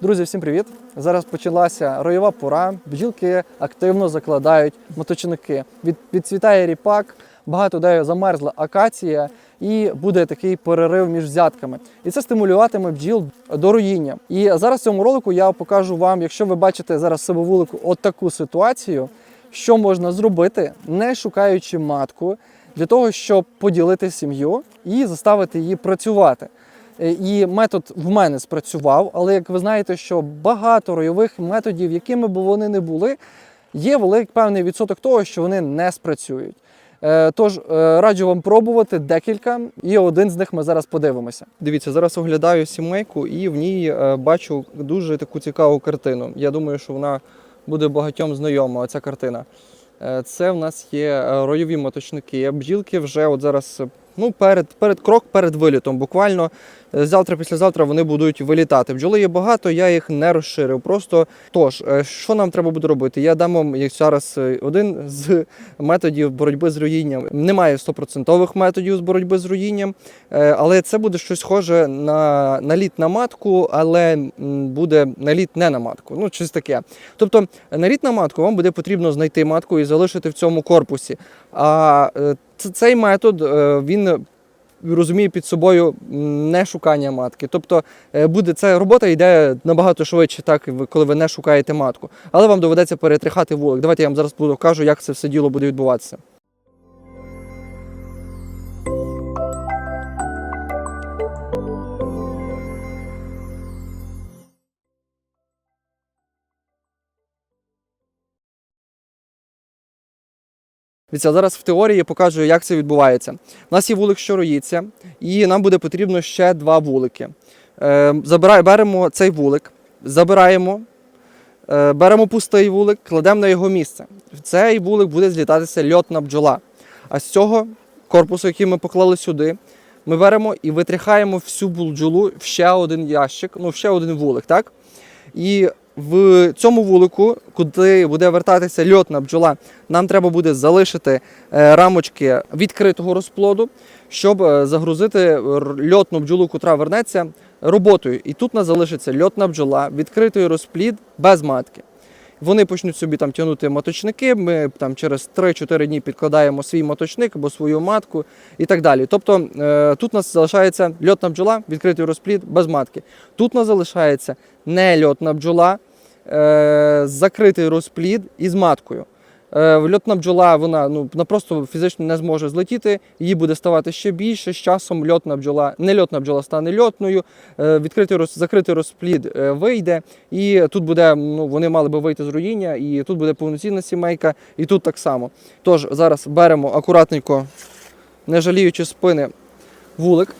Друзі, всім привіт! Зараз почалася роєва пора. Бджілки активно закладають моточники. Від, відцвітає ріпак, багато де замерзла акація, і буде такий перерив між взятками. І це стимулюватиме бджіл до роїння. І зараз в цьому ролику я покажу вам, якщо ви бачите зараз себе вулику от таку ситуацію, що можна зробити, не шукаючи матку, для того, щоб поділити сім'ю і заставити її працювати. Е, І метод в мене спрацював, але як ви знаєте, що багато ройових методів, якими б вони не були, є великий певний відсоток того, що вони не спрацюють. Е, Тож е, раджу вам пробувати декілька, і один з них ми зараз подивимося. Дивіться, зараз оглядаю сімейку і в ній бачу дуже таку цікаву картину. Я думаю, що вона буде багатьом знайома. Ця картина. Це в нас є ройові моточники. Бджілки вже от зараз ну, перед, перед крок перед вилітом. Буквально е, завтра, післязавтра вони будуть вилітати. Бджоли є багато, я їх не розширив. Просто тож, е, що нам треба буде робити? Я дам вам як зараз е, один з методів боротьби з руїнням. Немає стопроцентових методів з боротьби з руїнням, але це буде щось схоже на наліт на матку, але буде наліт не на матку. Ну, щось таке. Тобто, наліт на матку вам буде потрібно знайти матку і залишити в цьому корпусі. А цей метод е, він розуміє під собою не шукання матки. Тобто е, буде ця робота йде набагато швидше, так коли ви не шукаєте матку. Але вам доведеться перетрихати вулик. Давайте я вам зараз буду кажу, як це все діло буде відбуватися. Дивіться, зараз в теорії покажу, як це відбувається. У нас є вулик, що роїться, і нам буде потрібно ще два вулики. Е, забирай, беремо цей вулик, забираємо, е, беремо пустий вулик, кладемо на його місце. В цей вулик буде злітатися льотна бджола. А з цього корпусу, який ми поклали сюди, ми беремо і витряхаємо всю бджолу в ще один ящик, ну, в ще один вулик, так? І в цьому вулику, куди буде вертатися льотна бджола, нам треба буде залишити е, рамочки відкритого розплоду, щоб е, загрузити льотну бджолу, котра вернеться роботою. І тут нас залишиться льотна бджола, відкритий розплід без матки. Вони почнуть собі там тягнути моточники. Ми там через 3-4 дні підкладаємо свій моточник або свою матку і так далі. Тобто е, тут нас залишається льотна бджола, відкритий розплід без матки. Тут нас залишається нельотна бджола, закритий розплід із маткою. Е, льотна бджола вона ну просто фізично не зможе злетіти, її буде ставати ще більше. З часом льотна бджола, не льотна бджола стане льотною, е, відкритий роз, закритий розплід е, вийде, і тут буде, ну вони мали би вийти з руїння, і тут буде повноцінна сімейка, і тут так само. Тож зараз беремо акуратненько, не жаліючи спини, вулик.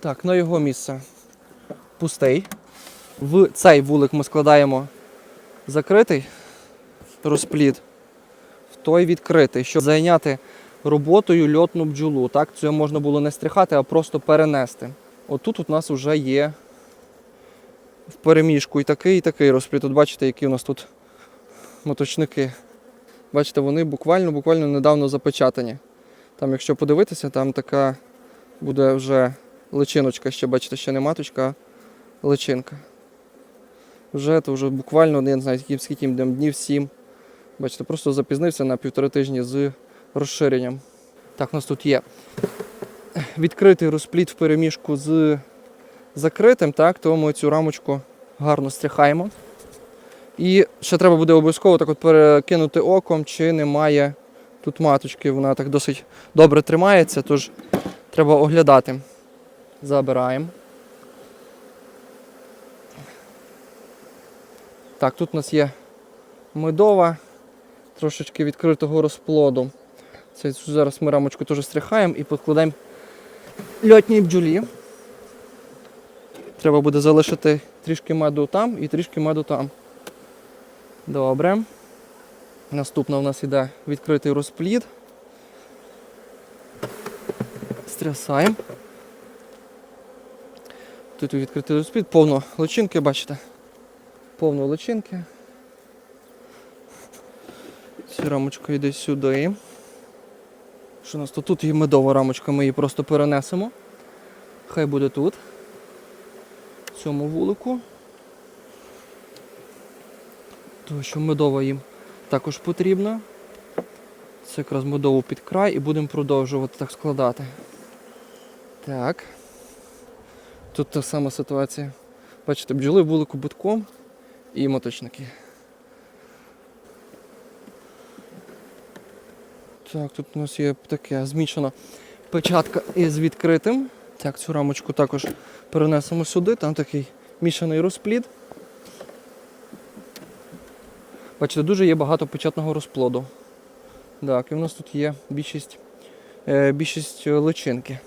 Так, на його місце пустий. В цей вулик ми складаємо закритий розплід, в той відкритий, щоб зайняти роботою льотну бджолу. Так, це можна було не стрихати, а просто перенести. Отут у нас вже є в переміжку і такий, і такий розплід. Тут бачите, які у нас тут моточники. Бачите, вони буквально буквально недавно запечатані. Там, якщо подивитися, там така буде вже личиночка, ще бачите, ще не маточка, а личинка. Вже то вже буквально, не знаю, скільки- їм днів, днів сім. Бачите, просто запізнився на півтори тижні з розширенням. Так, у нас тут є відкритий розпліт в переміжку з закритим, так, то ми цю рамочку гарно стряхаємо. І ще треба буде обов'язково так от перекинути оком, чи немає тут маточки. Вона так досить добре тримається, тож треба оглядати. Забираємо. Так, тут у нас є медова, трошечки відкритого розплоду. Це зараз ми рамочку теж стряхаємо і покладаємо льотній бджолі. Треба буде залишити трішки меду там і трішки меду там. Добре. Наступно у нас йде відкритий розплід. Стрясаємо. Тут відкритий розплід, повно личинки, бачите? Повно личинки. Ця рамочка йде сюди. Що у нас тут? Тут є медова рамочка, ми її просто перенесемо. Хай буде тут. в цьому вулику. Тому що медова їм також потрібна. Це якраз медову під край і будемо продовжувати так складати. Так. Тут та сама ситуація. Бачите, бджоли вулику битком і моточники. Так, тут у нас є таке змішана печатка із відкритим. Так, цю рамочку також перенесемо сюди, там такий мішаний розплід. Бачите, дуже є багато печатного розплоду. Так, і в нас тут є більшість, е, більшість личинки.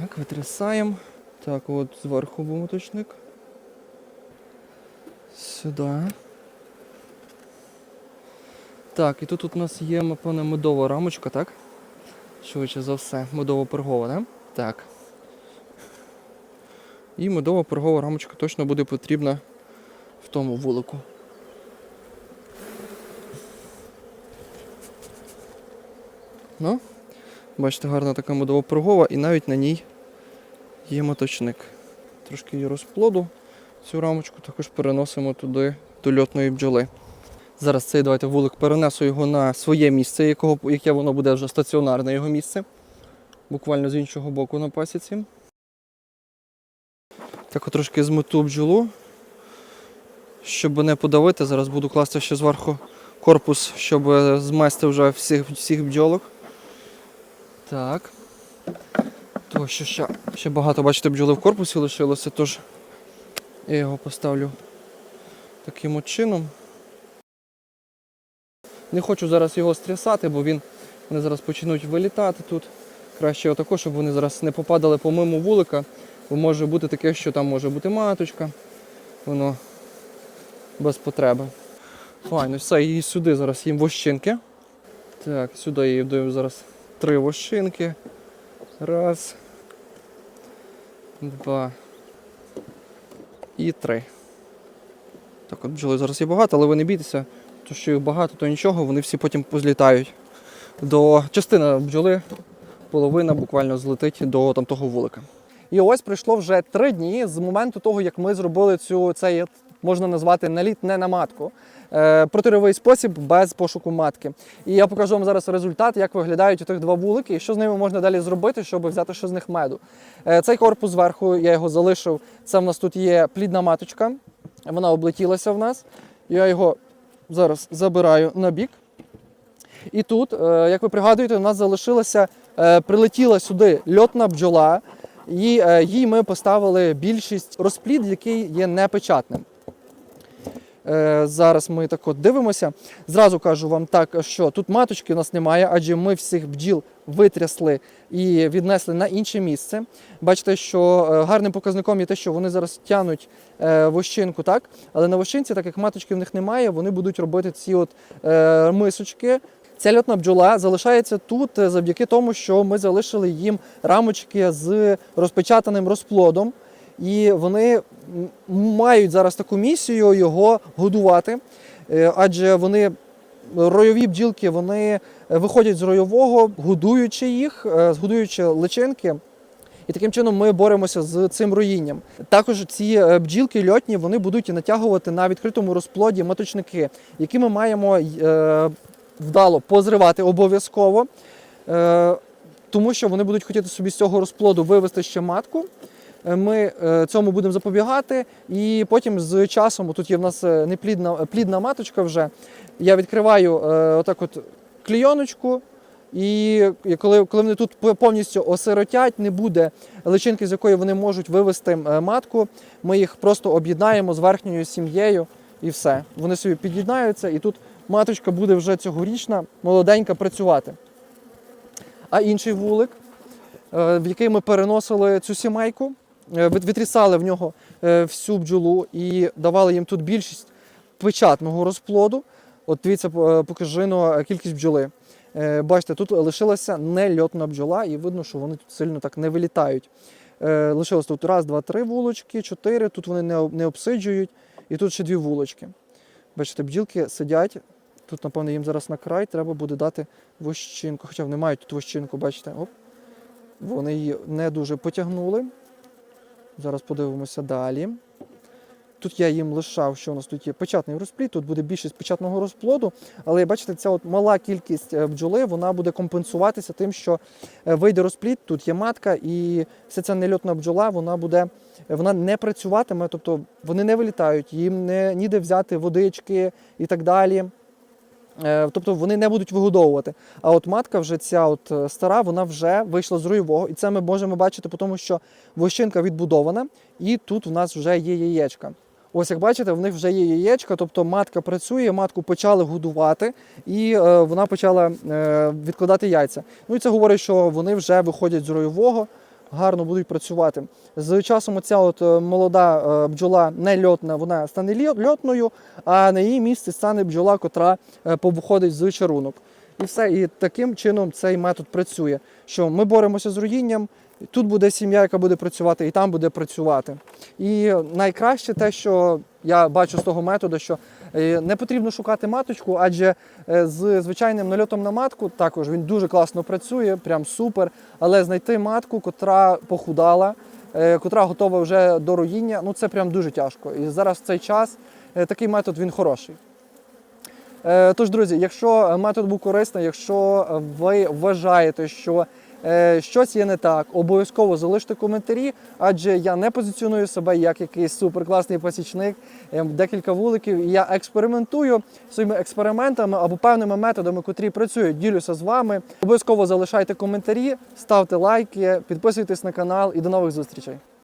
Так, витрясаємо. Так, от зверху був моточник. Сюди. Так, і тут у нас є, напевно, медова рамочка, так? Швидше за все, медово пергова, так? Так. І медова пергова рамочка точно буде потрібна в тому вулику. Ну, бачите, гарна така медова пергова і навіть на ній є моточник. Трошки її розплоду. Цю рамочку також переносимо туди до льотної бджоли. Зараз цей давайте вулик перенесу його на своє місце, якого, яке воно буде вже стаціонарне його місце. Буквально з іншого боку на пасіці. Так трошки змету бджолу. Щоб не подавити, зараз буду класти ще зверху корпус, щоб змести вже всіх, всіх бджолок. Так. То що ще, ще багато, бачите, бджоли в корпусі лишилося, тож я його поставлю таким от чином. Не хочу зараз його стрясати, бо він, вони зараз почнуть вилітати тут. Краще отако, щоб вони зараз не попадали помимо вулика, бо може бути таке, що там може бути маточка. Воно без потреби. Файно, все, і сюди зараз їм вощинки. Так, сюди я їм даю зараз три вощинки. Раз. Два. І три. Так, от бджоли зараз є багато, але ви не бійтеся, то що їх багато, то нічого, вони всі потім позлітають. До частина бджоли, половина буквально злетить до там, того вулика. І ось пройшло вже три дні з моменту того, як ми зробили цю цей, можна назвати наліт не на матку. Е, протировий спосіб без пошуку матки. І я покажу вам зараз результат, як виглядають тих два вулики і що з ними можна далі зробити, щоб взяти ще з них меду. Е, цей корпус зверху я його залишив. Це в нас тут є плідна маточка. Вона облетілася в нас. Я його зараз забираю на бік. І тут, е, як ви пригадуєте, у нас залишилася, прилетіла сюди льотна бджола, і їй ми поставили більшість розплід, який є непечатним. Е, Зараз ми так от дивимося. Зразу кажу вам так, що тут маточки у нас немає, адже ми всіх бджіл витрясли і віднесли на інше місце. Бачите, що е, гарним показником є те, що вони зараз тянуть е, вощинку, так? але на вощинці, так як маточки в них немає, вони будуть робити ці от мисочки. Ця льотна бджола залишається тут завдяки тому, що ми залишили їм рамочки з розпечатаним розплодом. І вони мають зараз таку місію його годувати, Е, адже вони ройові бджілки вони виходять з ройового, годуючи їх, е, годуючи личинки. І таким чином ми боремося з цим роїнням. Також ці е, бджілки льотні вони будуть натягувати на відкритому розплоді маточники, які ми маємо е, вдало позривати обов'язково, е, тому що вони будуть хотіти собі з цього розплоду вивести ще матку. Е, Ми е, цьому будемо запобігати, і потім з часом, тут є в нас е, неплідна плідна маточка вже. Я відкриваю отак от клійоночку, і коли, коли вони тут повністю осиротять, не буде личинки, з якої вони можуть вивести матку, ми їх просто об'єднаємо з верхньою сім'єю і все. Вони собі під'єднаються, і тут маточка буде вже цьогорічна, молоденька працювати. А інший вулик, в який ми переносили цю сімейку, е, відрізали в нього е, всю бджолу і давали їм тут більшість печатного розплоду. От дивіться, е, покажи ну, кількість бджоли. Бачите, тут лишилася нельотна бджола, і видно, що вони тут сильно так не вилітають. Лишилось тут раз, два, три вулочки, чотири. Тут вони не обсиджують, і тут ще дві вулочки. Бачите, бджілки сидять. Тут, напевно, їм зараз на край треба буде дати вощинку. Хоча вони мають тут вощинку, бачите, оп. Вони її не дуже потягнули. Зараз подивимося далі. Тут я їм лишав, що у нас тут є печатний розплід, тут буде більшість печатного розплоду, але бачите, ця от мала кількість е, бджоли вона буде компенсуватися тим, що е, вийде розплід, тут є матка, і вся ця нельотна бджола вона буде вона не працюватиме, тобто вони не вилітають, їм не ніде взяти водички і так далі. Е, Тобто вони не будуть вигодовувати. А от матка вже ця от е, стара, вона вже вийшла з руйового. І це ми можемо бачити, тому що вощинка відбудована, і тут в нас вже є яєчка. Ось як бачите, в них вже є яєчка, тобто матка працює, матку почали годувати, і е, вона почала е, відкладати яйця. Ну і це говорить, що вони вже виходять з ройового, гарно будуть працювати. З часом оця от е, молода е, бджола не льотна, вона стане льотною, а на її місці стане бджола, котра е, повиходить з чарунок. І все, і таким чином цей метод працює. Що ми боремося з руїнням, тут буде сім'я, яка буде працювати, і там буде працювати. І найкраще те, що я бачу з того методу, що е, не потрібно шукати маточку, адже е, з звичайним нальотом на матку також він дуже класно працює, прям супер. Але знайти матку, котра похудала, е, котра готова вже до руїння, ну це прям дуже тяжко. І зараз в цей час такий метод він хороший. Тож, друзі, якщо метод був корисний, якщо ви вважаєте, що щось є не так, обов'язково залиште коментарі, адже я не позиціоную себе як якийсь суперкласний пасічник, е, декілька вуликів, я експериментую своїми експериментами або певними методами, котрі працюють, ділюся з вами. Обов'язково залишайте коментарі, ставте лайки, підписуйтесь на канал і до нових зустрічей.